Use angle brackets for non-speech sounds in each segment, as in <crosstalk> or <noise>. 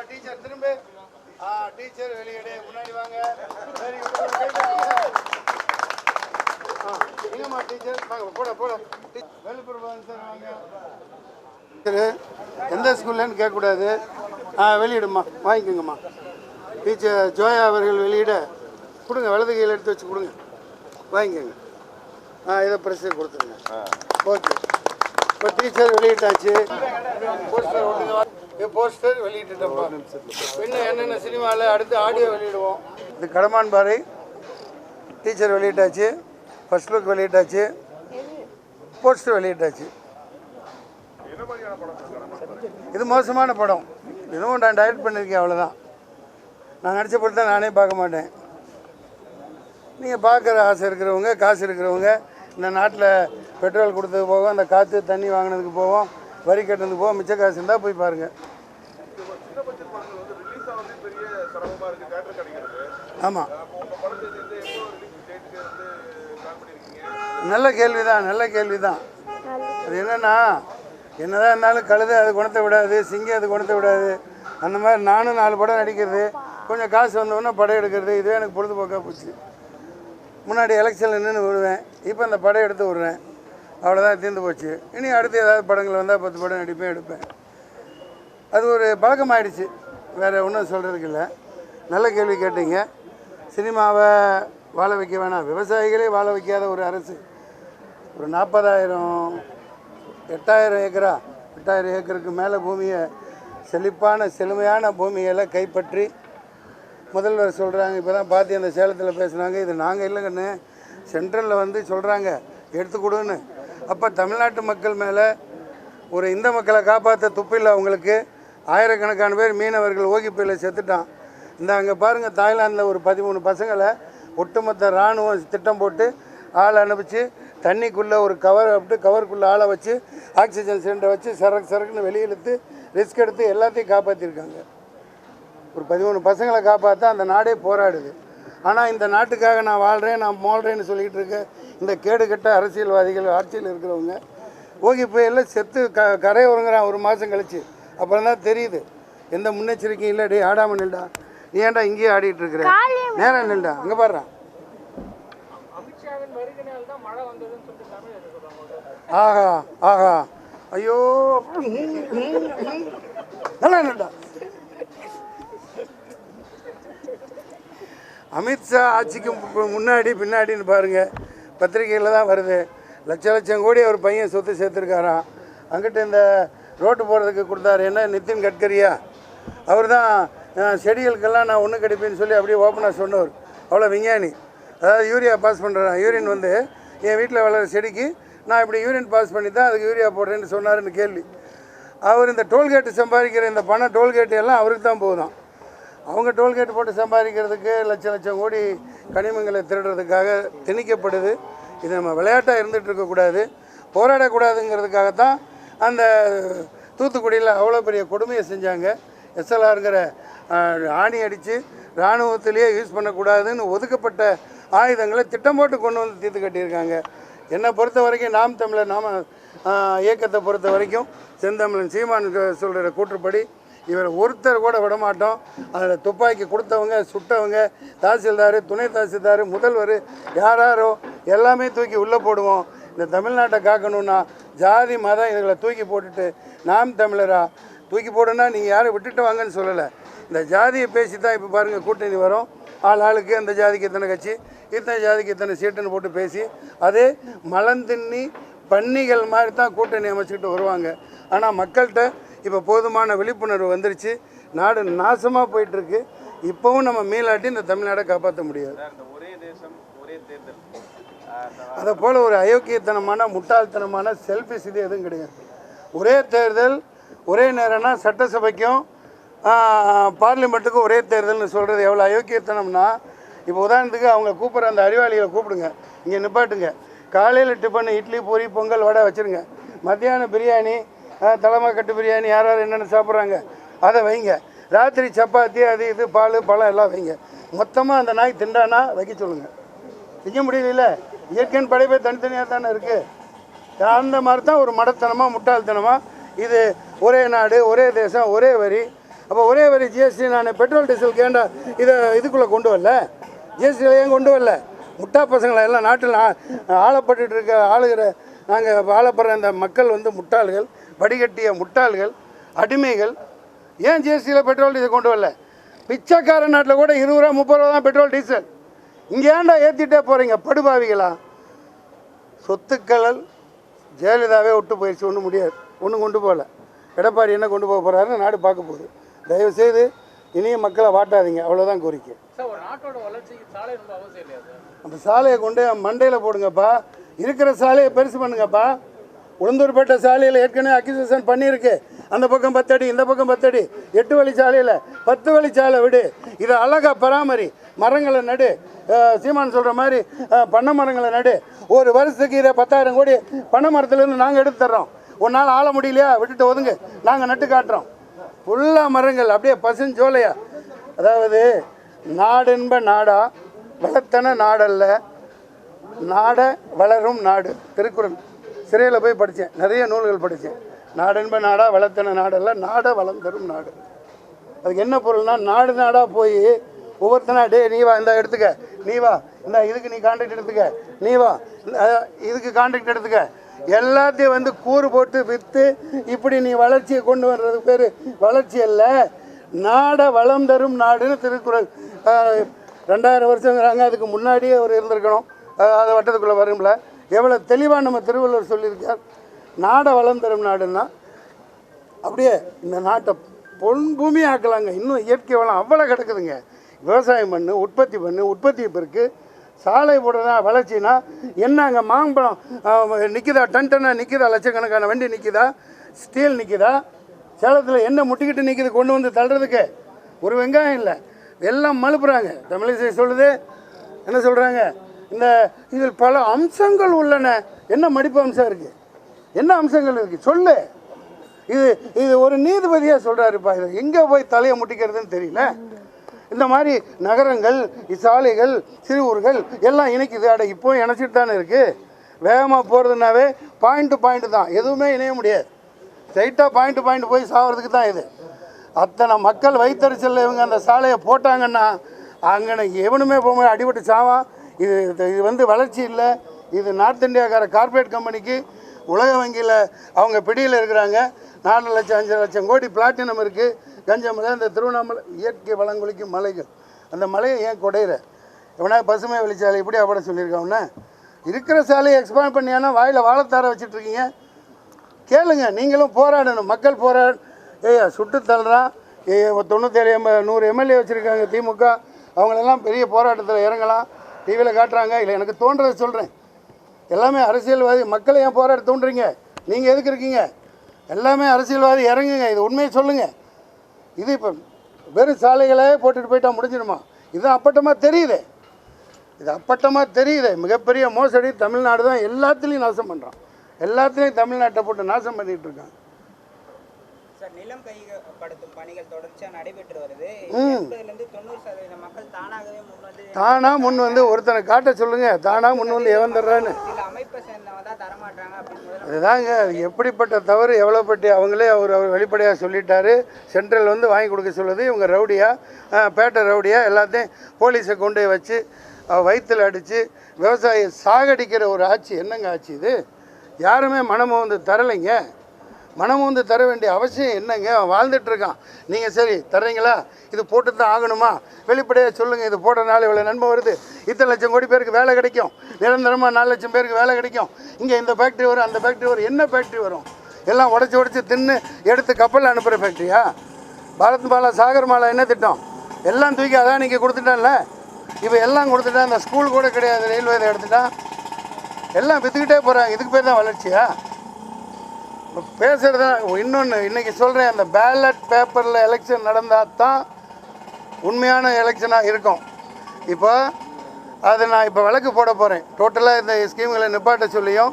எங்கம்மா டீச்சர் திரும்ப. ஆ டீச்சர் வெளியேடு முன்னாடி வாங்க. எங்கம்மா டீச்சர் போட போட வேலுப்புரம் சார் வாங்க. எந்த ஸ்கூல்லன்னு கேட்கக்கூடாது. ஆ வெளியிடுமா வாங்கிக்கோங்கம்மா. டீச்சர் ஜோயா அவர்கள் வெளியிட கொடுங்க வலது கையில் எடுத்து வச்சு கொடுங்க. வாங்கிக்கோங்க. ஆ இதை ப்ரெஸ்ஸு கொடுத்துருங்க. ஓகே இப்போ டீச்சர் வெளியிட்டாச்சு. போஸ்டர் ஒட்டுங்க போஸ்டர் வெளியிட்டுட்டோம்ப்பா இன்னும் என்னென்ன சினிமாவில் அடுத்து ஆடியோ வெளியிடுவோம். இது கடமான் பாறை. டீச்சர் வெளியிட்டாச்சு. ஃபர்ஸ்ட் லுக் வெளியிட்டாச்சு. போஸ்டர் வெளியிட்டாச்சு. இது மோசமான படம். இதுவும் நான் டைரக்ட் பண்ணியிருக்கேன் அவ்வளோதான் நான் நடித்த படத்தை நானே பார்க்க மாட்டேன். நீங்கள் பார்க்குற ஆசை இருக்கிறவங்க காசு இருக்கிறவங்க இந்த நாட்டில் பெட்ரோல் கொடுத்தது போகும் அந்த காற்று தண்ணி வாங்கினதுக்கு போவோம் வரி கட்டினதுக்கு போவோம் மிச்ச காசு இருந்தால் போய் பாருங்கள் ஆமாம் நல்ல கேள்வி தான் நல்ல கேள்வி தான் அது என்னன்னா என்னதான் இருந்தாலும் கழுதை அது குணத்தை விடாது சிங்கம் அது குணத்தை விடாது. அந்த மாதிரி நானும் நாலு படம் நடிக்கிறது. கொஞ்சம் காசு வந்தோடனே படம் எடுக்கிறது. இதுவே எனக்கு பொழுதுபோக்காக போச்சு. முன்னாடி எலெக்ஷனில் நின்று விடுவேன் இப்போ அந்த படம் எடுத்து விடுறேன் அவ்வளோதான் தீர்ந்து போச்சு. இனி அடுத்து ஏதாவது படங்கள் வந்தால் பத்து படம் நடிப்பேன் எடுப்பேன். அது ஒரு பழக்கமாயிடுச்சு. வேறு ஒன்றும் சொல்கிறதுக்கு இல்லை. நல்ல கேள்வி கேட்டீங்க. சினிமாவை வாழ வைக்க வேணாம். விவசாயிகளே வாழ வைக்காத ஒரு அரசு. ஒரு நாற்பதாயிரம் எட்டாயிரம் ஏக்கரா எட்டாயிரம் ஏக்கருக்கு மேலே பூமியை செழிப்பான செழுமையான பூமியெல்லாம் கைப்பற்றி முதல்வர் சொல்கிறாங்க இப்போ தான் பார்த்து அந்த சேலத்தில் பேசுனாங்க இது நாங்கள் இல்லைங்கன்னு சென்ட்ரலில் வந்து சொல்கிறாங்க எடுத்து கொடுன்னு. அப்போ தமிழ்நாட்டு மக்கள் மேலே ஒரு இந்த மக்களை காப்பாற்ற துப்பில்லை அவங்களுக்கு. ஆயிரக்கணக்கான பேர் மீனவர்கள் ஓகிப்பையில் செத்துட்டான். இந்த அங்கே பாருங்கள் தாய்லாந்தில் ஒரு பதிமூணு பசங்களை ஒட்டுமொத்த இராணுவம் திட்டம் போட்டு ஆள் அனுப்பிச்சு தண்ணிக்குள்ளே ஒரு கவர் அப்படி கவருக்குள்ளே ஆளை வச்சு ஆக்சிஜன் சிலிண்டரை வச்சு சரக்கு சரக்குன்னு வெளியே இழுத்து ரிஸ்க் எடுத்து எல்லாத்தையும் காப்பாற்றிருக்காங்க ஒரு பதிமூணு பசங்களை காப்பாற்ற அந்த நாடே போராடுது. ஆனால் இந்த நாட்டுக்காக நான் வாழ்கிறேன் நான் மோழ்கிறேன்னு சொல்லிக்கிட்டு இருக்க இந்த கேடுகட்ட அரசியல்வாதிகள் ஆட்சியில் இருக்கிறவங்க ஓகி புயலில் செத்து க கரை ஒருங்கிறான் ஒரு மாதம் கழிச்சு. அப்புறம் தான் தெரியுது. எந்த முன்னெச்சரிக்கையும் இல்லை. டேய் ஆடாமல் நில்டா. நீ ஏன்டா இங்கேயே ஆடிட்டு இருக்கிற? நேரம் நில்டா அங்கே சொல்றாங்க ஆஹா ஆஹா. ஐயோ நல்லா நில்டா அமித்ஷா ஆட்சிக்கு முன்னாடி பின்னாடின்னு பாருங்க. பத்திரிகையில் தான் வருது. லட்ச லட்சம் கோடி அவர் பையன் சொத்து சேர்த்துருக்காராம். அங்கிட்ட இந்த ரோட்டு போகிறதுக்கு கொடுத்தாரு. என்ன நிதின் கட்கரியா? அவர் தான் செடிகளுக்கெல்லாம் நான் ஒன்று கிடைப்பேன்னு சொல்லி அப்படியே ஓப்பனாக சொன்னவர். அவ்வளோ விஞ்ஞானி. அதாவது யூரியா பாஸ் பண்ணுறேன் யூரின் வந்து என் வீட்டில் வளர செடிக்கு நான் இப்படி யூரின் பாஸ் பண்ணி தான் அதுக்கு யூரியா போடுறேன்னு சொன்னார்னு கேள்வி. அவர் இந்த டோல்கேட்டு சம்பாதிக்கிற இந்த பணம் டோல்கேட்டு எல்லாம் அவருக்கு தான் போதும். அவங்க டோல்கேட் போட்டு சம்பாதிக்கிறதுக்கு லட்ச லட்சம் கோடி கனிமங்களை திருடுறதுக்காக திணிக்கப்படுது. இது நம்ம விளையாட்டாக இருந்துகிட்டு இருக்கக்கூடாது போராடக்கூடாதுங்கிறதுக்காகத்தான் அந்த தூத்துக்குடியில் அவ்வளோ பெரிய கொடுமையை செஞ்சாங்க. எஸ்எல்ஆருங்கிற ஆணி அடித்து இராணுவத்திலேயே யூஸ் பண்ணக்கூடாதுன்னு ஒதுக்கப்பட்ட ஆயுதங்களை திட்டம் போட்டு கொண்டு வந்து தீர்த்து கட்டியிருக்காங்க. என்னை பொறுத்த வரைக்கும் நாம் தமிழர் நாம இயக்கத்தை பொறுத்த வரைக்கும் செந்தமிழன் சீமான் சொல்கிற கூற்றுப்படி இவர் ஒருத்தர் கூட விட மாட்டோம் அதில் துப்பாக்கி கொடுத்தவங்க சுட்டவங்க தாசில்தார் துணை தாசில்தார் முதல்வர் யாராரோ எல்லாமே தூக்கி உள்ளே போடுவோம். இந்த தமிழ்நாட்டை காக்கணும்னா ஜாதி மதம் இதுகளை தூக்கி போட்டுட்டு நாம் தமிழரா தூக்கி போடுன்னா நீங்கள் யாரும் விட்டுட்டு வாங்கன்னு சொல்லலை. இந்த ஜாதியை பேசி தான் இப்போ பாருங்கள் கூட்டணி வரும். ஆள் ஆளுக்கு அந்த ஜாதிக்கு இத்தனை கட்சி? இத்தனை ஜாதிக்கு இத்தனை சீட்டுன்னு போட்டு பேசி அதே மலந்தின்னி பன்னிகள் மாதிரி தான் கூட்டணி அமைச்சுக்கிட்டு வருவாங்க. ஆனால் மக்கள்கிட்ட இப்போ போதுமான விழிப்புணர்வு வந்துருச்சு. நாடு நாசமாக போயிட்டுருக்கு. இப்போவும் நம்ம மீளாட்டி இந்த தமிழ்நாடை காப்பாற்ற முடியாது. இந்த ஒரே தேசம் ஒரே தேர்தல். அதை போல் ஒரு அயோக்கியத்தனமான முட்டாள்தனமான செல்ஃபிஸ் இது எதுவும் கிடையாது. ஒரே தேர்தல் ஒரே நேரம்னா சட்டசபைக்கும் பார்லிமெண்ட்டுக்கு ஒரே தேர்தல்னு சொல்கிறது எவ்வளோ அயோக்கியத்தனம்னா இப்போ உதாரணத்துக்கு அவங்க கூப்பிட்ற அந்த அறிவாளிகளை கூப்பிடுங்க. இங்கே நிப்பாட்டுங்க. காலையில் டிஃபன் இட்லி பூரி பொங்கல் வடை வச்சுருங்க. மத்தியானம் பிரியாணி ஆ, கட்டு பிரியாணி யார் யார் என்னென்ன சாப்பிட்றாங்க அதை வைங்க. ராத்திரி சப்பாத்தி அது இது பால் பழம் எல்லாம் வைங்க. மொத்தமாக அந்த நாய் திண்டானா வைக்க சொல்லுங்கள் செய்ய முடியல இயற்கையின் படைப்பே தனித்தனியாக தானே இருக்குது அந்த மாதிரி தான் ஒரு மடத்தனமாக முட்டாள்தனமாக இது ஒரே நாடு ஒரே தேசம் ஒரே வரி. அப்போ ஒரே வரி ஜிஎஸ்டி நான் பெட்ரோல் டீசலுக்கு ஏன்டா இதை இதுக்குள்ளே கொண்டு வரல. ஜிஎஸ்டியில் ஏன் கொண்டு வரல? முட்டா பசங்களை எல்லாம் நாட்டில் ஆளப்பட்டு ஆளப்பட்டுட்டு இருக்க ஆளுகிற நாங்கள் ஆளப்படுற இந்த மக்கள் வந்து முட்டாள்கள் வடிகட்டிய முட்டாள்கள் அடிமைகள். ஏன் ஜிஎஸ்டியில் பெட்ரோல் டீசல் கொண்டு வரல? பிச்சைக்கார நாட்டில் கூட இருபது ரூபா முப்பது ரூபா தான் பெட்ரோல் டீசல் இங்கே ஏன்டா ஏற்றிட்டே போகிறீங்க படுபாவிகளா? சொத்துக்களல் ஜெயலலிதாவே விட்டு போயிடுச்சு ஒன்றும் முடியாது ஒன்றும் கொண்டு போகல. எடப்பாடி என்ன கொண்டு போக போகிறாருன்னு நாடு பார்க்க போகுது. தயவுசெய்து இனியும் மக்களை வாட்டாதீங்க. அவ்வளோதான் கோரிக்கை. சார் ஒரு நாட்டோட வளர்ச்சிக்கு சாலை ரொம்ப அவசியம் இல்லையா சார்? அந்த சாலையை கொண்டு மண்டையில் போடுங்கப்பா. இருக்கிற சாலையை பெருசு பண்ணுங்கப்பா. உளுந்தூர்பேட்டை சாலையில் ஏற்கனவே அக்யூசேஷன் பண்ணியிருக்கு. அந்த பக்கம் பத்தடி இந்த பக்கம் பத்தடி. எட்டு வழி சாலையில் பத்து வழி சாலை விடு. இதை அழகாக பராமரி. மரங்களை நடு. சீமான் சொல்கிற மாதிரி பண்ணை மரங்களை நடு. ஒரு வருஷத்துக்கு இதை பத்தாயிரம் கோடி பண்ணை மரத்துலேருந்து நாங்கள் எடுத்து தர்றோம். ஒரு நாள் ஆள முடியலையா? விட்டுட்டு ஒதுங்க. நாங்கள் நட்டு காட்டுறோம். ஃபுல்லாக மரங்கள் அப்படியே பசுஞ்சோலையா? அதாவது நாடென்ப நாடா வளர்த்தன நாடல்ல நாட வளரும் நாடு. திருக்குறள். சிறையில் போய் படித்தேன் நிறைய நூல்கள் படித்தேன் நாடென்ப நாடா வளர்த்தன நாடல்ல நாட வளம் தரும் நாடு. அதுக்கு என்ன பொருள்னா நாடு நாடாக போய் ஒவ்வொருத்தனா டே நீ வா இந்த எடுத்துக்க. நீ வா. இந்த இதுக்கு நீ கான்ட்ராக்ட் எடுத்துக்க. நீ வா. இந்த, இதுக்கு கான்ட்ராக்ட் எடுத்துக்க. எல்லாத்தையும் வந்து கூறு போட்டு விற்று இப்படி நீ வளர்ச்சியை கொண்டு வர்றது பேர் வளர்ச்சி அல்ல. நாட வளம் தரும் நாடுன்னு திருக்குறள். ரெண்டாயிரம் வருஷங்கிறாங்க. அதுக்கு முன்னாடியே அவர் இருந்திருக்கணும். அதை அது வட்டத்துக்குள்ளே வரும்ல. எவ்வளோ தெளிவாக நம்ம திருவள்ளுவர் சொல்லியிருக்கார். நாட வளம் தரும் நாடுன்னா அப்படியே இந்த நாட்டை பொன் பூமி ஆக்கலாங்க. இன்னும் இயற்கை வளம் அவ்வளோ கிடக்குதுங்க. விவசாயம் பண்ணு உற்பத்தி பண்ணு உற்பத்தி பெருக்கு சாலை போடுறதா வளர்ச்சினா என்னங்க மாம்பழம் நிற்குதா டன் டன்னாக நிற்குதா லட்சக்கணக்கான வண்டி நிற்குதா ஸ்டீல் நிற்குதா சேலத்தில் என்ன முட்டிக்கிட்டு நிற்குது கொண்டு வந்து தள்ளுறதுக்கு? ஒரு வெங்காயம் இல்லை. எல்லாம் மழுப்புறாங்க. தமிழிசை சொல்லுது. என்ன சொல்கிறாங்க இந்த இதில் பல அம்சங்கள் உள்ளன. என்ன மடிப்பு அம்சம் இருக்குது என்ன அம்சங்கள் இருக்குது சொல்லு. இது இது ஒரு நீதிபதியாக சொல்கிறாருப்பா இது எங்கே போய் தலையை முட்டிக்கிறதுன்னு தெரியல. இந்த மாதிரி நகரங்கள் சாலைகள் சிறு ஊர்கள் எல்லாம் இணைக்குது. அட இப்போ இணைச்சிட்டு தானே இருக்குது வேகமாக போகிறதுனாவே பாயிண்ட் டு பாயிண்ட் தான். எதுவுமே இணைய முடியாது. ஸ்ட்ரைட்டாக பாயிண்ட் டு பாயிண்ட் போய் சாகிறதுக்கு தான் இது. அத்தனை மக்கள் வைத்தறிச்சலில் இவங்க அந்த சாலையை போட்டாங்கன்னா அங்கே எவனுமே போக அடிபட்டு சாவான் இது இது- வந்து வளர்ச்சி இல்லை. இது நார்த் இந்தியாக்கார கார்ப்பரேட் கம்பெனிக்கு உலக வங்கியில் அவங்க பிடியில் இருக்கிறாங்க. நாலு லட்சம் அஞ்சு லட்சம் கோடி பிளாட்டினம் இருக்குது கஞ்சமலை இந்த திருவண்ணாமலை இயற்கை வளங்குளிக்கும் மலைகள். அந்த மலையை ஏன் குடையிற? எவனா பசுமை வெளிச்சாலை இப்படி அப்பட சொல்லியிருக்காங்கன்னா இருக்கிற சாலையை எக்ஸ்பேண்ட் பண்ணியானா வாயில் வாழைத்தார வச்சுட்ருக்கீங்க? கேளுங்க நீங்களும் போராடணும். மக்கள் போராட ஏய் சுட்டு தள்ளுறான் ஏ தொண்ணூத்தேழு எம் நூறு எம்எல்ஏ வச்சுருக்காங்க திமுக. அவங்களெல்லாம் பெரிய போராட்டத்தில் இறங்கலாம். டிவியில் காட்டுறாங்க. இல்லை எனக்கு தோன்றதை சொல்கிறேன் எல்லாமே அரசியல்வாதி. மக்களை ஏன் போராட தோன்றீங்க? நீங்கள் எதுக்கு இருக்கீங்க? எல்லாமே அரசியல்வாதி. இறங்குங்க. இது உண்மையை சொல்லுங்கள் இது இப்போ வெறும் சாலைகளே போட்டுட்டு போயிட்டா முடிஞ்சிடுமா இது அப்பட்டமாக தெரியுது. இது அப்பட்டமாக தெரியுது. மிகப்பெரிய மோசடி தமிழ்நாடு தான் எல்லாத்துலேயும் நாசம் பண்ணுறான் எல்லாத்துலேயும் தமிழ்நாட்டை போட்டு நாசம் பண்ணிட்டு இருக்கான். சார் நிலம் பணிகள் தொடர்ச்சியாக நடைபெற்று வருது. தானாகவே முன் வந்து தானா முன் வந்து ஒருத்தனை காட்ட சொல்லுங்க. தானா முன் வந்து எவன் தர்றான்னு. சில அமைப்பை சேர்ந்தவங்க தான் தரமாட்டாங்க அப்படின்னு முதல்ல அதுதாங்க அது எப்படிப்பட்ட தவறு எவ்வளோ பற்றி அவங்களே அவர் அவர் வெளிப்படையாக சொல்லிட்டாரு. சென்ட்ரல் வந்து வாங்கி கொடுக்க சொல்லுது. இவங்க ரவுடியா? பேட்டை ரவுடியா? எல்லாத்தையும் போலீஸை கொண்டு போய் வச்சு வயிற்றில் அடித்து விவசாயி சாகடிக்கிற ஒரு ஆட்சி. என்னங்க ஆட்சி இது? யாருமே மனமும் வந்து தரலைங்க. மனம் வந்து தர வேண்டிய அவசியம் என்னங்க? அவன் வாழ்ந்துட்டு இருக்கான். நீங்கள் சரி தர்றீங்களா? இது போட்டு தான் ஆகணுமா? வெளிப்படையாக சொல்லுங்கள் இது போடுறதுனால இவ்வளோ நன்மை வருது. இத்தனை லட்சம் கோடி பேருக்கு வேலை கிடைக்கும். நிரந்தரமாக நாலு லட்சம் பேருக்கு வேலை கிடைக்கும். இங்கே இந்த ஃபேக்ட்ரி வரும் அந்த ஃபேக்ட்ரி வரும் என்ன ஃபேக்ட்ரி வரும்? எல்லாம் உடச்சி உடச்சி தின்னு எடுத்து கப்பலில் அனுப்புகிற ஃபேக்ட்ரியா பாரத் மாலா சாகர் மாலா என்ன திட்டம்? எல்லாம் தூக்கி அதான் நீங்கள் கொடுத்துட்டான்ல? இப்போ எல்லாம் கொடுத்துட்டா அந்த ஸ்கூல் கூட கிடையாது ரயில்வே எடுத்துட்டான் எல்லாம் விற்றுக்கிட்டே போகிறாங்க இதுக்கு பேர் தான் வளர்ச்சியா? பேசுகிறது இன்னொன்று இன்றைக்கி சொல்கிறேன் அந்த பேலட் பேப்பரில் எலெக்ஷன் நடந்தால் தான் உண்மையான எலெக்ஷனாக இருக்கும். இப்போ அது நான் இப்போ விளக்கு போட போகிறேன் டோட்டலாக இந்த ஸ்கீம்களை நிப்பாட்ட சொல்லியும்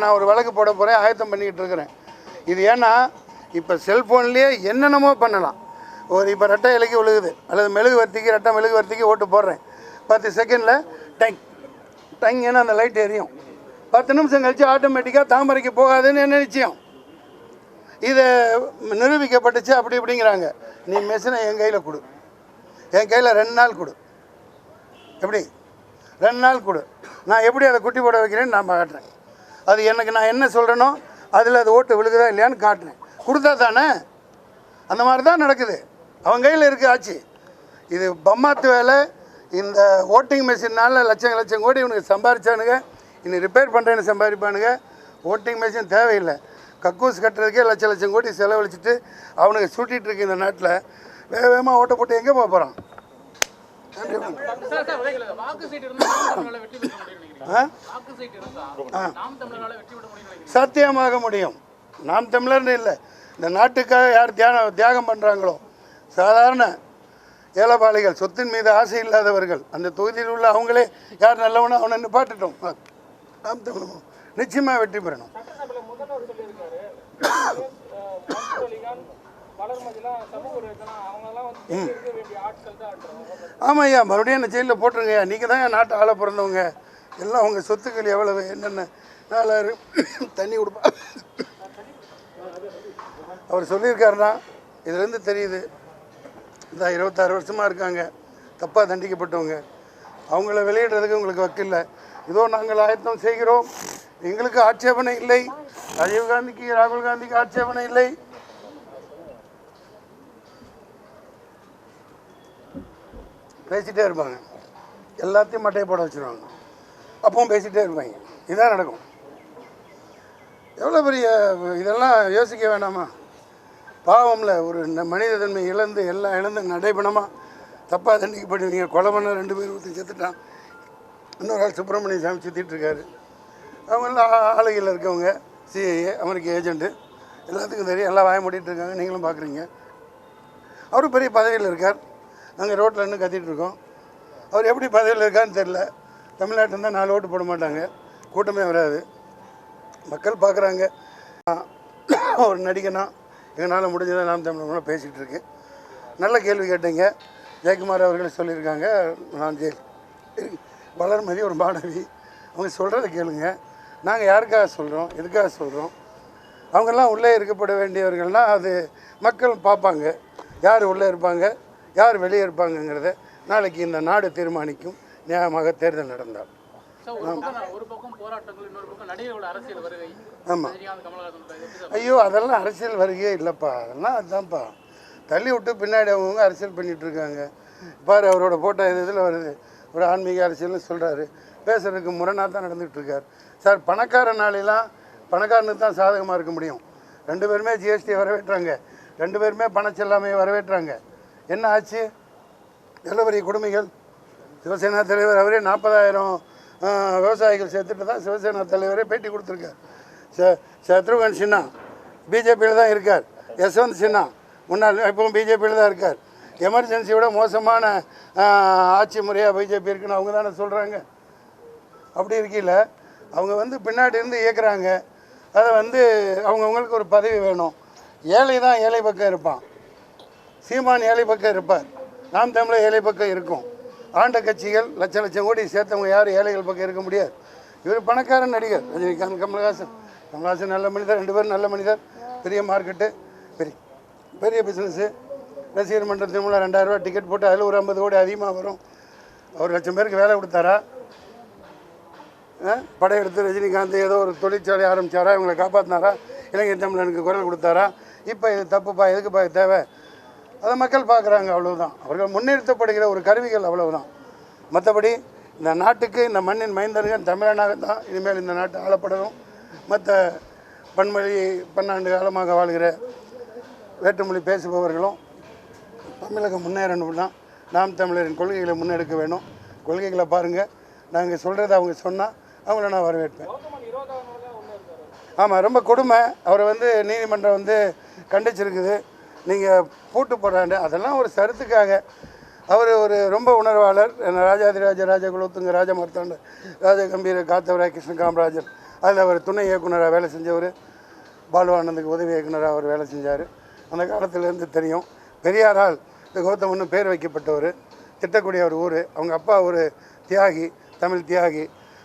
நான் ஒரு விளக்கு போட போகிறேன் ஆயத்தம் பண்ணிக்கிட்டு இருக்கிறேன். இது ஏன்னா இப்போ செல்ஃபோன்லேயே என்னென்னமோ பண்ணலாம். ஒரு இப்போ ரெட்டை இலைக்கு விழுகுது அல்லது மெழுகுவர்த்திக்கு ரெட்டை மெழுகுவர்த்திக்கு ஓட்டு போடுறேன். பத்து செகண்டில் டங் டங்குன்னு அந்த லைட் எரியும். பத்து நிமிஷம் கழித்து ஆட்டோமேட்டிக்காக தாமரைக்கு போகாதுன்னு என்ன நிச்சயம்? இது நிரூபிக்கப்பட்டுச்சு அப்படி இப்படிங்கிறாங்க. நீ மெஷினை என் கையில் கொடு. என் கையில் ரெண்டு நாள் கொடு. எப்படி? ரெண்டு நாள் கொடு. நான் எப்படி அதை குட்டி போட வைக்கிறேன்னு நான் காட்டுறேன். அது எனக்கு நான் என்ன சொல்கிறேனோ அதில் அது ஓட்டு விழுகுதா இல்லையான்னு காட்டுறேன். கொடுத்தா தானே? அந்த மாதிரி தான் நடக்குது. அவன் கையில் இருக்குது ஆச்சு இது பம்மாத்து வேலை. இந்த ஓட்டிங் மிஷினால் லட்சம் லட்சம் கோடி இவனுக்கு சம்பாரிச்சானுங்க. இன்னும் ரிப்பேர் பண்ணுறேன்னு சம்பாதிப்பானுங்க. ஓட்டிங் மிஷின் தேவையில்லை. கக்கூஸ் கட்டுறதுக்கே லட்சம் லட்சம் கோடி செலவழிச்சிட்டு அவனுக்கு சுட்டிகிட்டு இருக்கு இந்த நாட்டில். வேக வேகமாக ஓட்ட போட்டு எங்கே போக போகிறான் சாத்தியமாக முடியும். நாம் தமிழர்னு இல்லை. இந்த நாட்டுக்காக யார் தியானம் தியாகம் பண்ணுறாங்களோ சாதாரண ஏலபாளிகள் சொத்தின் மீது ஆசை இல்லாதவர்கள் அந்த தொகுதியில் உள்ள அவங்களே யார் நல்லவனோ அவனை நிப்பாட்டட்டும். நாம் தமிழ். நிச்சயமாக வெற்றி பெறணும். ஆமாம் ஐயா மறுபடியும் என்ன ஜெயிலில் போட்டுருங்கய்யா. நீங்கள் தான் என் நாட்டை ஆள பிறந்தவங்க. எல்லாம் உங்கள் சொத்துக்கள் எவ்வளவு என்னென்ன நாலாயிரம் தண்ணி கொடுப்பா. அவர் சொல்லியிருக்காருன்னா இதுலேருந்து தெரியுது. இந்த இருபத்தாறு வருஷமாக இருக்காங்க. தப்பாக தண்டிக்கப்பட்டவங்க. அவங்கள வெளியிடுறதுக்கு உங்களுக்கு வக்கில்லை. இதோ நாங்கள் ஆயத்தம் செய்கிறோம். எங்களுக்கு ஆட்சேபனை இல்லை. ராஜீவ் காந்திக்கு ராகுல் காந்திக்கு ஆட்சேபனை இல்லை. பேசிகிட்டே இருப்பாங்க. எல்லாத்தையும் மட்டையை போட வச்சுருவாங்க. அப்பவும் பேசிகிட்டே இருப்பாங்க. இதுதான் நடக்கும். எவ்வளோ பெரிய இதெல்லாம் யோசிக்க வேணாமா? பாவம்ல ஒரு மனித தன்மை இழந்து எல்லாம் இழந்து நடைபெணமாக தப்பாக தண்டிக்கப்பட்டு கொலை பண்ண ரெண்டு பேர் ஒருத்தர் செத்துட்டான். இன்னொரு ஆள் சுப்பிரமணிய சாமி சுற்றிட்டு அவங்க ஆலையில் ஆளுகையில் இருக்கவங்க சிஐஏ அமெரிக்க ஏஜென்ட்டு எல்லாத்துக்கும் தெரியும். எல்லாம் வாய மூடிட்டு இருக்காங்க. நீங்களும் பார்க்குறீங்க. அவரும் பெரிய பதவியில் இருக்கார். நாங்கள் ரோட்டில் நின்று கத்திட்டு இருக்கோம். அவர் எப்படி பதவியில் இருக்கான்னு தெரில தமிழ்நாட்டில் இருந்தால் நாலு ஓட்டு போட மாட்டாங்க. கூட்டமே வராது. மக்கள் பார்க்குறாங்க. ஒரு நடிகனா எங்களால் முடிஞ்சதை நாம் தமிழ் பேசிகிட்டு இருக்கு நல்ல கேள்வி கேட்டீங்க. ஜெயக்குமார் அவர்கள் சொல்லியிருக்காங்க. நான் ஜெயில் வளர்மதி ஒரு மாணவி. அவங்க சொல்கிறத கேளுங்கள் நாங்கள் யாருக்காக சொல்கிறோம் எதுக்காக சொல்கிறோம் அவங்கெல்லாம் உள்ளே இருக்கப்பட வேண்டியவர்கள்னால் அது மக்கள் பார்ப்பாங்க. யார் உள்ளே இருப்பாங்க? யார் வெளியே இருப்பாங்கங்கிறத நாளைக்கு இந்த நாடு தீர்மானிக்கும். நியாயமாக தேர்தல் நடந்தால். ஆமாம் ஐயோ அதெல்லாம் அரசியல் வருகையே இல்லைப்பா. அதெல்லாம் அதுதான்ப்பா தள்ளி விட்டு பின்னாடி அவங்கவுங்க அரசியல் பண்ணிட்டு இருக்காங்க. பாரு அவரோட ஃபோட்டோ இது இதில் வருது. ஒரு ஆன்மீக அரசியல்னு சொல்கிறாரு பேசுறதுக்கு முரணாக தான் நடந்துகிட்டு இருக்கார். சார் பணக்கார பணக்காரனுக்கு தான் சாதகமாக இருக்க முடியும். ரெண்டு பேருமே ஜிஎஸ்டி வரவேற்றாங்க. ரெண்டு பேருமே பணச்செல்லாமையை வரவேற்றாங்க. என்ன ஆச்சு? எவ்வளோ கொடுமைகள். சிவசேனா தலைவர் அவரே நாற்பதாயிரம் விவசாயிகள் சேர்த்துட்டு தான் சிவசேனா தலைவரே பேட்டி கொடுத்துருக்கார். ச சத்ருகன் சின்ஹா பிஜேபியில் தான் இருக்கார். யஸ்வந்த் சின்ஹா முன்னாள் இப்போவும் பிஜேபியில் தான் இருக்கார். எமர்ஜென்சியோட மோசமான ஆட்சி முறையாக பிஜேபி இருக்குன்னு அவங்க தானே சொல்கிறாங்க அப்படி இருக்கையில் அவங்க வந்து பின்னாடி இருந்து இயக்குறாங்க. அதை வந்து அவங்கவுங்களுக்கு ஒரு பதவி வேணும். ஏழை தான் ஏழை பக்கம் இருப்பான். சீமான் ஏழை பக்கம் இருப்பார். நாம் தமிழர் ஏழை பக்கம் இருக்கும். ஆண்ட கட்சிகள் லட்ச லட்சம் கோடி சேர்த்தவங்க யாரும் ஏழைகள் பக்கம் இருக்க முடியாது. இவர் பணக்காரன் நடிகர். ரஜினிகாந்த் கமல்ஹாசன். கமல்ஹாசன் நல்ல மனிதர் ரெண்டு பேரும் நல்ல மனிதர். பெரிய மார்க்கெட்டு பெரிய பெரிய பிஸ்னஸ்ஸு ரசிகர் மன்றத்தின் மூலம் ரெண்டாயிரரூவா டிக்கெட் போட்டு அதில் ஒரு ஐம்பது கோடி அதிகமாக வரும். அவர் லட்சம் பேருக்கு வேலை கொடுத்தாரா? படையெடுத்து ரஜினிகாந்த் ஏதோ ஒரு தொழிற்சாலை ஆரம்பித்தாரா இவங்களை காப்பாற்றினாரா இளைஞர் தமிழனுக்கு குரல் கொடுத்தாரா? இப்போ இது தப்புப்பா எதுக்குப்பா இது தேவை? அதை மக்கள் பார்க்குறாங்க அவ்வளவுதான். அவர்கள் முன்னிறுத்தப்படுகிற ஒரு கருவிகள் அவ்வளவுதான். மற்றபடி இந்த நாட்டுக்கு இந்த மண்ணின் மைந்தர்கள் தமிழனாக தான் இனிமேல் இந்த நாட்டு ஆளப்படணும். மற்ற பன்மொழி பன்னாண்டு காலமாக வாழ்கிற வேற்றுமொழி பேசுபவர்களும் தமிழகம் முன்னேறணும்னா நாம் தமிழரின் கொள்கைகளை முன்னெடுக்க வேணும். கொள்கைகளை பாருங்கள் நாங்கள் சொல்கிறத அவங்க சொன்னால் அவங்கள நான் வரவேற்பேன். ஆமாம் ரொம்ப கொடுமை. அவரை வந்து நீதிமன்றம் வந்து கண்டிச்சிருக்குது. நீங்கள் பூட்டு போடுறாண்டு அதெல்லாம் ஒரு சருத்துக்காக. அவர் ஒரு ரொம்ப உணர்வாளர். ராஜாதிராஜ ராஜா குலோத்துங்க ராஜ மார்த்தாண்ட ராஜ கம்பீர காத்தவராய் கிருஷ்ண காமராஜர். அதில் அவர் துணை இயக்குனராக வேலை செஞ்சவர். பாலுவானந்துக்கு உதவி இயக்குனராக அவர் வேலை செஞ்சார். அந்த காலத்திலேருந்து தெரியும். பெரியாரால் இந்த கௌதமன்னு பேர் வைக்கப்பட்டவர். திட்டக்குடி அவர் ஊர். அவங்க அப்பா ஒரு தியாகி தமிழ் தியாகி.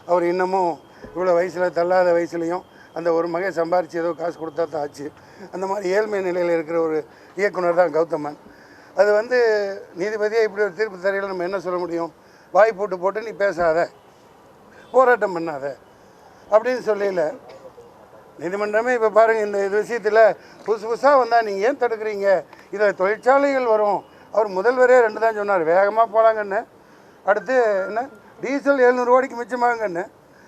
அவர் இன்னமும் இவ்வளோ வயசில் தள்ளாத வயசுலையும் அந்த ஒரு மகன் சம்பாரித்து ஏதோ காசு கொடுத்தா தான் ஆச்சு. அந்த மாதிரி ஏழ்மை நிலையில் இருக்கிற ஒரு இயக்குனர் தான் கௌதமன். அது வந்து நீதிபதியாக இப்படி ஒரு தீர்ப்பு தரையில் நம்ம என்ன சொல்ல முடியும்? வாய் போட்டு போட்டு நீ பேசாத. போராட்டம் பண்ணாத. அப்படின்னு சொல்லல. நீதிமன்றமே இப்போ பாருங்கள் இந்த இது விஷயத்தில் புதுசு புதுசாக வந்தால் நீங்கள் ஏன் தடுக்கிறீங்க? இதில் தொழிற்சாலைகள் வரும். அவர் முதல்வரே ரெண்டு தான் சொன்னார். வேகமாக போகலாங்கன்னு அடுத்து என்ன? டீசல் எழுநூறுவாடிக்கு மிச்சமாகுங்கன்னு.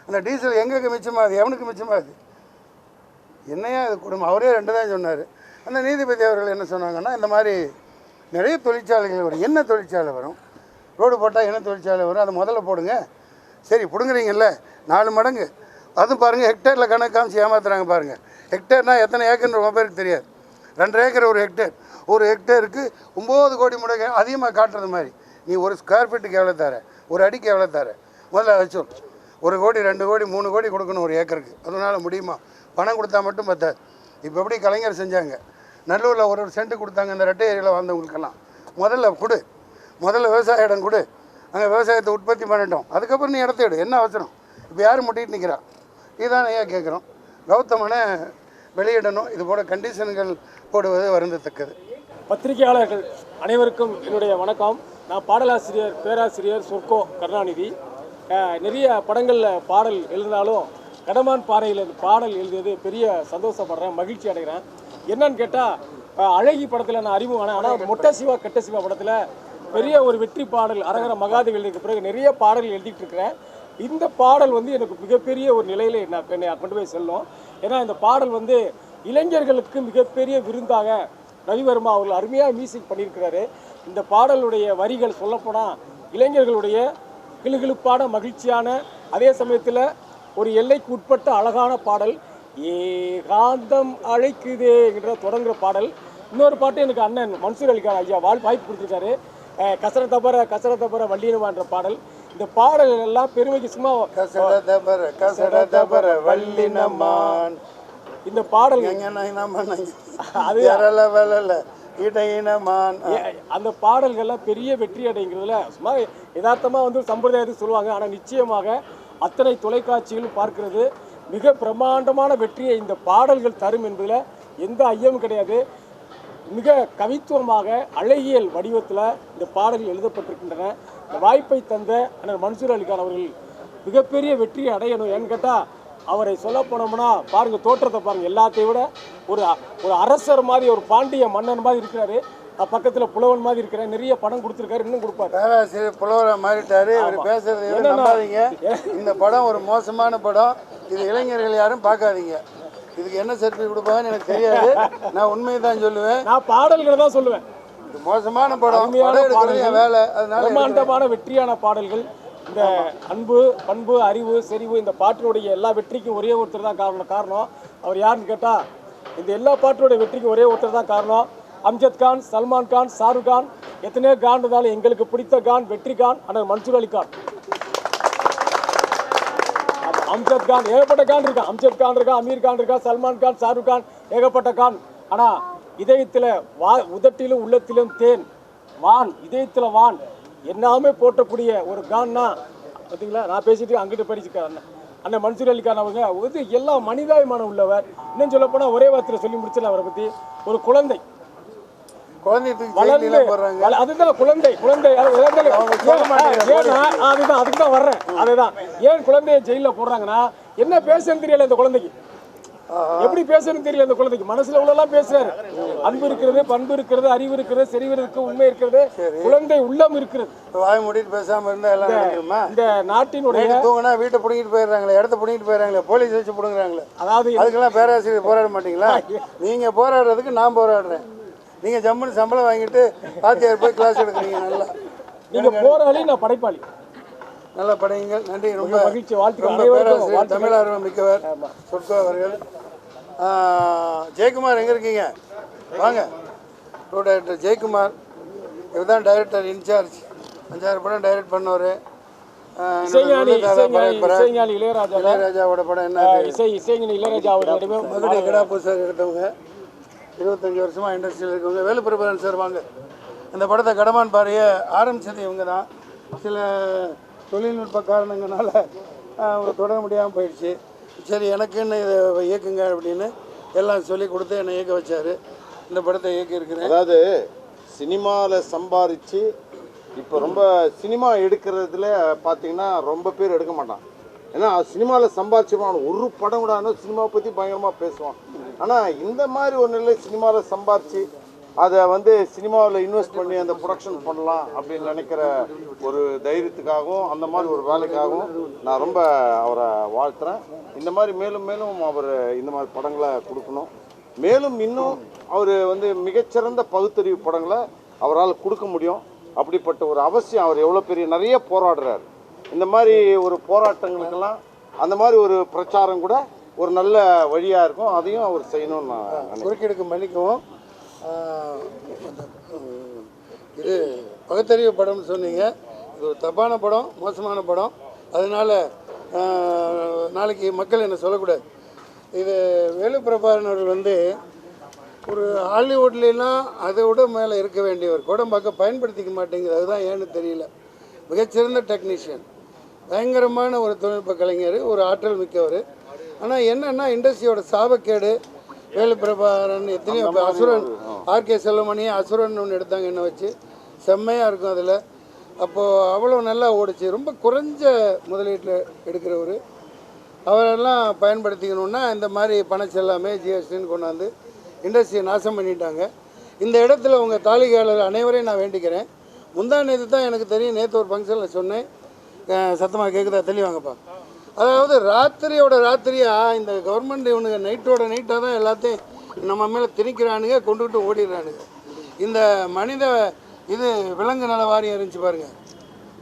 அந்த டீசல் எங்களுக்கு மிச்சமாகுது? எவனுக்கு மிச்சமாகுது? என்னையா அது குடும்பம் அவரே ரெண்டு தான் சொன்னார். அந்த நீதிபதி அவர்கள் என்ன சொன்னாங்கன்னா இந்த மாதிரி நிறைய தொழிற்சாலைகள் வரும். என்ன தொழிற்சாலை வரும்? ரோடு போட்டால் என்ன தொழிற்சாலை வரும்? அதை முதல்ல போடுங்க. சரி பிடுங்குறீங்கல்ல. நாலு மடங்கு. அதுவும் பாருங்கள் ஹெக்டேரில் கணக்கு காமிச்சு ஏமாத்துறாங்க பாருங்கள் ஹெக்டேர்னால் எத்தனை ஏக்கர்ன்ற ரொம்ப பேருக்கு தெரியாது. ரெண்டரை ஏக்கர் ஒரு ஹெக்டேர். ஒரு ஹெக்டேருக்கு ஒம்பது கோடி முடங்க அதிகமாக காட்டுறது மாதிரி. நீ ஒரு ஸ்கொயர் ஃபீட்டுக்கு எவ்வளோ தர? ஒரு அடிக்கு எவ்வளோ தர முதல்ல வச்சோம் ஒரு கோடி ரெண்டு கோடி மூணு கோடி கொடுக்கணும் ஒரு ஏக்கருக்கு. அதனால் முடியுமா? பணம் கொடுத்தா மட்டும் பத்தாது. இப்போ எப்படி கலைஞர் செஞ்சாங்க? நல்லூரில் ஒரு ஒரு சென்ட் கொடுத்தாங்க இந்த ரெட்டை ஏரியாவில் வாழ்ந்தவங்களுக்கெல்லாம். முதல்ல கொடு. முதல்ல விவசாய இடம் கொடு. அங்கே விவசாயத்தை உற்பத்தி பண்ணிட்டோம். அதுக்கப்புறம் நீ இடத்த எடு. என்ன அவசரம்? இப்போ யார் முட்டிட்டு நிற்கிறா இதுதான் ஏன் கேட்குறோம். கௌதமனை வெளியிடணும். இது போல கண்டிஷன்கள் போடுவது வருந்தத்தக்கது. பத்திரிகையாளர்கள் அனைவருக்கும் என்னுடைய வணக்கம். நான் பாடலாசிரியர் பேராசிரியர் சொர்க்கோ கருணாநிதி. நிறைய படங்களில் பாடல் எழுதினாலும் கடமான் பாறையில் பாடல் எழுதியது பெரிய சந்தோஷப்படுறேன் மகிழ்ச்சி அடைகிறேன். என்னன்னு கேட்டால் அழகி படத்தில் நான் அறிமுகம் ஆனால் மொட்டை சிவா கெட்ட சிவா படத்தில் பெரிய ஒரு வெற்றி பாடல் அரகர மகாதேவி எழுதிக்கு பிறகு நிறைய பாடல் எழுதிட்டு இருக்கிறேன். இந்த பாடல் வந்து எனக்கு மிகப்பெரிய ஒரு நிலையில் என்னை கொண்டு போய் செல்லும். ஏன்னா இந்த பாடல் வந்து இளைஞர்களுக்கு மிகப்பெரிய விருந்தாக ரவிவர்மா அவர்கள் அருமையாக மியூசிக் பண்ணியிருக்கிறாரு. இந்த பாடலுடைய வரிகள் சொல்லப்போனால் இளைஞர்களுடைய கிளுகிழுப்பான மகிழ்ச்சியான அதே சமயத்தில் ஒரு எல்லைக்கு உட்பட்ட அழகான பாடல் ஏகாந்தம் அழைக்குதே என்ற தொடங்குற பாடல். இன்னொரு பாட்டு எனக்கு அண்ணன் மன்சூர் அலிகான் ஐயா வாழ் வாய்ப்பு கொடுத்துருக்காரு. கசர தபர கசர தபர வள்ளினமான்ற பாடல். இந்த பாடல்கள் எல்லாம் பெருமைக்கு சும்மா கசட தபர கசட தபர வல்லினமான் இந்த பாடல் அது வலல இடையினமான். அந்த பாடல்கள்லாம் பெரிய வெற்றி அடைங்கிறதுல சும்மா யதார்த்தமாக வந்து சம்பிரதாயத்துக்கு சொல்லுவாங்க. ஆனால் நிச்சயமாக அத்தனை தொலைக்காட்சிகளும் பார்க்கிறது மிக பிரம்மாண்டமான வெற்றியை இந்த பாடல்கள் தரும் என்பதில் எந்த ஐயமும் கிடையாது. மிக கவித்துவமாக அழகியல் வடிவத்தில் இந்த பாடல்கள் எழுதப்பட்டிருக்கின்றன. இந்த வாய்ப்பை தந்த அண்ணன் மன்சூர் அலிகான் அவர்கள் மிகப்பெரிய வெற்றியை அடையணும் ஏன்னு கேட்டால் அவரை சொல்ல போனோம்னா பாருங்க தோற்றத்தை பாருங்க. எல்லாத்தையும் விட ஒரு ஒரு அரசர் மாதிரி ஒரு பாண்டிய மன்னன் மாதிரி இருக்கிறாரு. பக்கத்துல புலவன் மாதிரி இருக்கிறேன் நிறைய படம் கொடுத்துருக்காரு இன்னும் கொடுப்பாரு. பேராசிரியர் புலவரா மாறிட்டாரு. இவர் பேசுறது நம்பாதீங்க. <laughs> இந்த படம் ஒரு மோசமான படம். இது இளைஞர்கள் யாரும் பார்க்காதீங்க. இதுக்கு என்ன சர்டிஃபிகேட் கொடுப்பாங்கன்னு எனக்கு தெரியாது. நான் உண்மையை தான் சொல்லுவேன். நான் பாடல்களை தான் சொல்லுவேன். இது மோசமான படம். வேலை. அதனால வெற்றியான பாடல்கள். இந்த அன்பு பண்பு அறிவு செறிவு இந்த பாட்டினுடைய எல்லா வெற்றிக்கும் ஒரே ஒருத்தர் தான் காரணம் காரணம். அவர் யாருன்னு கேட்டால் இந்த எல்லா பாட்டினுடைய வெற்றிக்கும் ஒரே ஒருத்தர் தான் காரணம். அம்ஜத் கான் சல்மான் கான் ஷாருக் கான் எத்தனையோ கான் இருந்தாலும் எங்களுக்கு பிடித்த கான் வெற்றி கான் ஆனால் மன்சூர் அலி கான். அம்ஜத் கான் ஏகப்பட்ட கான் இருக்கான் அம்ஜத் கான் இருக்கா அமீர் கான் இருக்கா சல்மான் கான் ஷாருக் கான் ஏகப்பட்ட கான். ஆனால் இதயத்தில் வா உதட்டிலும் உள்ளத்திலும் தேன். வான் இதயத்தில் வான். எல்லாமே போற்றக்கூடிய ஒரு கான்னா பார்த்தீங்களா நான் பேசிட்டு அங்கிட்டு படிச்சுக்கிறேன் அண்ணன் அண்ணன் மன்சூர் அலி கான் அவங்க வந்து எல்லா மனிதாபிமானம் உள்ளவர். இன்னும் சொல்ல போனா ஒரே வார்த்தையில் சொல்லி முடிச்சிடலாம் அவரை பத்தி. ஒரு குழந்தை. அதுதான் குழந்தை குழந்தை. அதுதான் அதுக்கு தான் வர்றேன் அதுதான். ஏன் குழந்தைய ஜெயிலில் போடுறாங்கன்னா என்ன பேசுன்னு தெரியல இந்த குழந்தைக்கு. எப்படி பேசணும்னு தெரியல இந்த குழந்தைக்கு. மனசுல உள்ளலாம் பேசுறாரு. அன்பு இருக்கிறது பண்பு இருக்கிறது அறிவு இருக்கிறது செறிவு இருக்கு உண்மை இருக்கிறது. குழந்தை உள்ளம் இருக்கிறது. வாய் மூடிட்டு பேசாம இருந்தா எல்லாம் நடக்குமா? இந்த நாட்டினுடைய நைட்டு தூங்கினா வீட்டை பிடிங்கிட்டு போயிடுறாங்களே இடத்த பிடிங்கிட்டு போயிடுறாங்களே போலீஸ் வச்சு பிடுங்குறாங்களே. அதாவது அதுக்கெல்லாம் பேராசிரியர் போராட மாட்டீங்களா? நீங்க போராடுறதுக்கு நான் போராடுறேன். நீங்க ஜம்முன்னு சம்பளம் வாங்கிட்டு வாத்தியார் போய் கிளாஸ் எடுக்கிறீங்க நல்லா. நீங்க போராளி நான் படைப்பாளி. நல்லா படிங்க நன்றி. ரொம்ப மகிழ்ச்சி, வாழ்த்துக்கள். ரொம்ப பேராசிரியர். தமிழ் ஆர்வம் மிக்கவர் சொற்கோ அவர்கள். ஜெயக்குமார் எங்க இருக்கீங்க? வாங்க. Bro director Jayakumar. இவர் தான் டைரக்டர் இன்சார்ஜ் அஞ்சாறு படம் டைரக்ட் பண்ணவர். இளையராஜாவோட படம் என்ன? மகுடி கிடாப்பு சார் எடுத்தவங்க. இருபத்தஞ்சி வருஷமாக இண்டஸ்ட்ரியில் இருக்கவங்க. வேலுப்பிரபலன் சார் வாங்க. இந்த படத்தை கடமான் பாறையை ஆரம்பித்தது இவங்க தான் சில தொழில்நுட்ப காரணங்களால அவங்க தொடர முடியாமல் போயிடுச்சு. சரி எனக்குன்னு இதை இயக்குங்க அப்படின்னு எல்லாம் சொல்லி கொடுத்து என்னை இயக்க வச்சார். இந்த படத்தை இயக்கியிருக்கிறேன். அதாவது சினிமாவில் சம்பாரித்து இப்போ ரொம்ப சினிமா எடுக்கிறதுல பார்த்தீங்கன்னா ரொம்ப பேர் எடுக்க மாட்டான். ஏன்னா சினிமாவில் சம்பாரிச்சிருவான் ஒரு படம் கூட ஆனால் சினிமாவை பற்றி பயங்கரமாக பேசுவான். ஆனால் இந்த மாதிரி ஒரு நிலை சினிமாவில் சம்பாரித்து அதை வந்து சினிமாவில் இன்வெஸ்ட் பண்ணி அந்த ப்ரொடக்ஷன் பண்ணலாம் அப்படின்னு நினைக்கிற ஒரு தைரியத்துக்காகவும் அந்த மாதிரி ஒரு வேலைக்காகவும் நான் ரொம்ப அவரை வாழ்த்துறேன். இந்த மாதிரி மேலும் மேலும் அவர் இந்த மாதிரி படங்களை கொடுக்கணும். மேலும் இன்னும் அவர் வந்து மிகச்சிறந்த பகுத்தறிவு படங்களை அவரால் கொடுக்க முடியும். அப்படிப்பட்ட ஒரு அவசியம் அவர் எவ்வளோ பெரிய நிறைய போராடுறார். இந்த மாதிரி ஒரு போராட்டங்களுக்கெல்லாம் அந்த மாதிரி ஒரு பிரச்சாரம் கூட ஒரு நல்ல வழியாக இருக்கும். அதையும் அவர் செய்யணும்னு நான் குறுக்கெடுக்க மன்னிக்கவும். இது பகுத்தறிவு படம்னு சொன்னீங்க. இது ஒரு தப்பான படம் மோசமான படம். அதனால் நாளைக்கு மக்கள் என்ன சொல்லக்கூடாது. இது வேலுப்பிரபாரன் அவர்கள் வந்து ஒரு ஹாலிவுட்லாம் அதை விட மேலே இருக்க வேண்டியவர். கோடம்பாக்க பயன்படுத்திக்க மாட்டேங்குது. அதுதான் ஏன்னு தெரியல. மிகச்சிறந்த டெக்னீஷியன். பயங்கரமான ஒரு தொழில்நுட்ப கலைஞர். ஒரு ஆற்றல் மிக்கவர். ஆனால் என்னென்னா இண்டஸ்ட்ரியோட சாபக்கேடு. வேலு பிரபாகரன் எத்தனையோ அசுரன் ஆர்கே செல்லமணி அசுரன் ஒன்று எடுத்தாங்க என்ன வச்சு. செம்மையாக இருக்கும் அதில். அப்போது அவ்வளோ நல்லா ஓடிச்சு. ரொம்ப குறைஞ்ச முதலீட்டில் எடுக்கிறவர். அவரெல்லாம் பயன்படுத்திக்கணுன்னா இந்த மாதிரி பணம் செல்லாமே ஜிஎஸ்டின்னு கொண்டாந்து இண்டஸ்ட்ரியை நாசம் பண்ணிட்டாங்க. இந்த இடத்துல உங்கள் தாலிகையாளர் அனைவரையும் நான் வேண்டிக்கிறேன். முந்தா நேற்று தான் எனக்கு தெரியும். நேற்று ஒரு ஃபங்க்ஷனில் சொன்னேன். சத்தமாக கேட்குதா தெளிவாங்கப்பா. அதாவது ராத்திரியோட ராத்திரியா இந்த கவர்மெண்ட் இவனுங்க நைட்டோட நைட்டாக தான் எல்லாத்தையும் நம்ம மேலே திணிக்கிறானுங்க கொண்டுகிட்டு ஓடிடுறானுங்க. இந்த மனித இது விலங்கு நல வாரியம் இருந்துச்சு பாருங்க.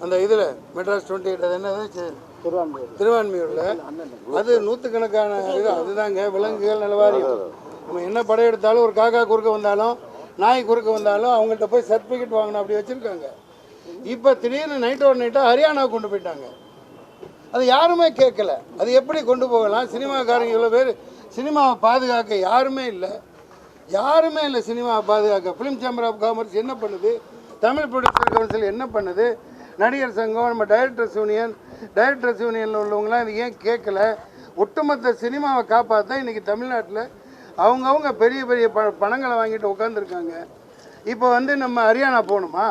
அந்த இதில் மெட்ராஸ் டுவெண்ட்டி எயிட் அது என்னது? திருவான்மையூர் திருவான்மையூரில். அது நூற்றுக்கணக்கான இது அதுதாங்க விலங்குகள் நலவாரியம் நம்ம என்ன படையெடுத்தாலும் ஒரு காக்கா குறுக்க வந்தாலும் நாய் குறுக்க வந்தாலும் அவங்கள்ட்ட போய் சர்டிஃபிகேட் வாங்கணும் அப்படி வச்சுருக்காங்க. இப்போ திடீர்னு நைட்டோட நைட்டாக ஹரியானாவுக்கு கொண்டு போயிட்டாங்க. அது யாருமே கேட்கல. அது எப்படி கொண்டு போகலாம்? சினிமாக்காரங்க இவ்வளோ பேர் சினிமாவை பாதுகாக்க யாருமே இல்லை. யாருமே இல்லை சினிமாவை பாதுகாக்க. ஃபிலிம் சேம்பர் ஆஃப் காமர்ஸ் என்ன பண்ணுது? தமிழ் ப்ரொடியூசர் கவுன்சில் என்ன பண்ணுது? நடிகர் சங்கம் நம்ம டைரக்டர்ஸ் யூனியன் டைரக்டர்ஸ் யூனியனில் உள்ளவங்களாம் இது ஏன் கேட்கல ஒட்டுமொத்த சினிமாவை காப்பாற்ற இன்றைக்கி தமிழ்நாட்டில் அவங்கவுங்க பெரிய பெரிய ப பணங்களை வாங்கிட்டு உட்காந்துருக்காங்க இப்போ வந்து நம்ம ஹரியானா போகணுமா?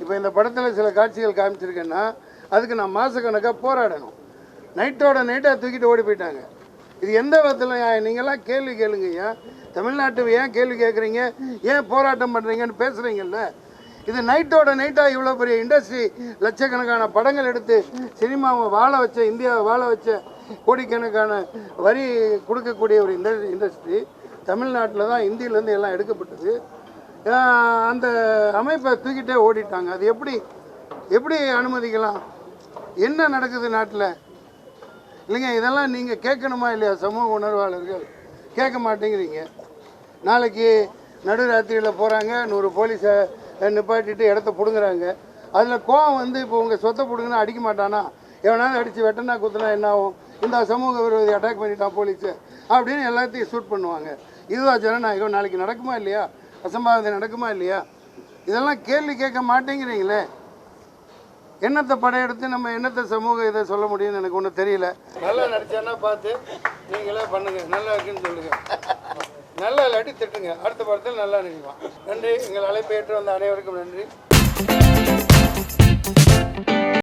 இப்போ இந்த படத்தில் சில காட்சிகள் காமிச்சிருக்கேன்னா அதுக்கு நான் மாதக்கணக்காக போராடணும். நைட்டோட நைட்டாக தூக்கிட்டு ஓடி போயிட்டாங்க. இது எந்த விதத்தில் நீங்களாம் கேள்வி கேளுங்க ஐயா. தமிழ்நாட்டு ஏன் கேள்வி கேட்குறீங்க ஏன் போராட்டம் பண்ணுறீங்கன்னு பேசுகிறீங்கல்ல இது நைட்டோட நைட்டாக இவ்வளோ பெரிய இண்டஸ்ட்ரி லட்சக்கணக்கான படங்கள் எடுத்து சினிமாவை வாழ வச்ச இந்தியாவை வாழ வச்ச கோடிக்கணக்கான வரி கொடுக்கக்கூடிய ஒரு இந்த இண்டஸ்ட்ரி தமிழ்நாட்டில் தான் இந்தியிலேருந்து எல்லாம் எடுக்கப்பட்டது. அந்த அமைப்பை தூக்கிட்டே ஓடிட்டாங்க. அது எப்படி எப்படி அனுமதிக்கலாம்? என்ன நடக்குது நாட்டில்? இல்லைங்க இதெல்லாம் நீங்கள் கேட்கணுமா இல்லையா? சமூக உணர்வாளர்கள். கேட்க மாட்டேங்கிறீங்க. நாளைக்கு நடுராத்திரியில் போகிறாங்க நூறு போலீஸை நிப்பாட்டிட்டு இடத்த பிடுங்குறாங்க. அதில் கோவம் வந்து இப்போ உங்கள் சொத்தை பிடுங்கினா அடிக்க மாட்டானா? எவனாவது அடித்து வெட்டனா குத்துனா என்ன ஆகும்? இந்த சமூக விரோதி அட்டாக் பண்ணிட்டான் போலீஸு. அப்படின்னு எல்லாத்தையும் ஷூட் பண்ணுவாங்க. இதுவா ஜனநாயகம் நாளைக்கு நடக்குமா இல்லையா? அசம்பாவிதம் நடக்குமா இல்லையா? இதெல்லாம் கேள்வி கேட்க மாட்டேங்கிறீங்களே. என்னத்தை படையெடுத்து நம்ம என்னத்தை சமூக இதை சொல்ல முடியும்னு எனக்கு ஒன்றும் தெரியல. நல்லா நடிச்சானா பார்த்து நீங்களே பண்ணுங்க. நல்லா இருக்குன்னு சொல்லுங்க. நல்லா இல்லாட்டி திட்டுங்க. அடுத்த படத்தில் நல்லா நடிக்கலாம் நன்றி. எங்கள் அழைப்பு ஏற்று வந்த அனைவருக்கும் நன்றி.